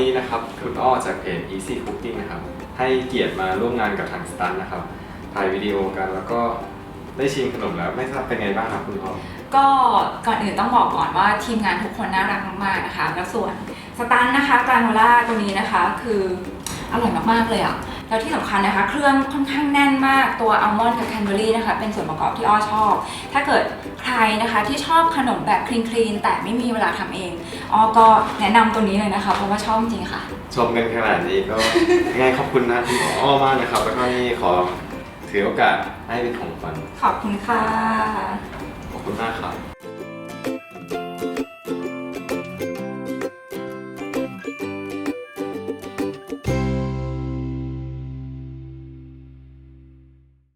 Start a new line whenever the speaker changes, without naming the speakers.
นี่นะครับคุณอ้อจากเพจ Easy Cooking นะครับให้เกียรติมาร่วมงานกับทางสตันนะครับถ่ายวิดีโอกันแล้วก็ได้ชิมขนมแล้วไม่ทราบเป็นไงบ้างครับคุณอ้อ
ก็ก่อนอื่นต้องบอกก่อนว่าทีมงานทุกคนน่ารักมากๆนะคะ แล้วส่วนสตันนะคะกราโนล่าตัวนี้นะคะคือ อร่อยมากๆเลยอะแล้วที่สำคัญนะคะ เครื่องค่อนข้างแน่นมากตัวอัลมอนด์กับแคนเบอรี่นะคะ เป็นส่วนประกอบที่อ้อชอบ ถ้าเกิดใครนะคะที่ชอบขนมแบบคลีนๆแต่ไม่มีเวลาทำเองอ้อก็แนะนำตัวนี้เลยนะคะ เพราะว่าชอบจริงๆค่ะ
ชมกันขนาดนี้ก็ ยังไงขอบคุณนะคุณอ้อมากนะครับ แล้วก็นี่ขอถือโอกาสให้เป็นของขวัญ
ขอบคุณค่ะ
ขอบคุณมากครับ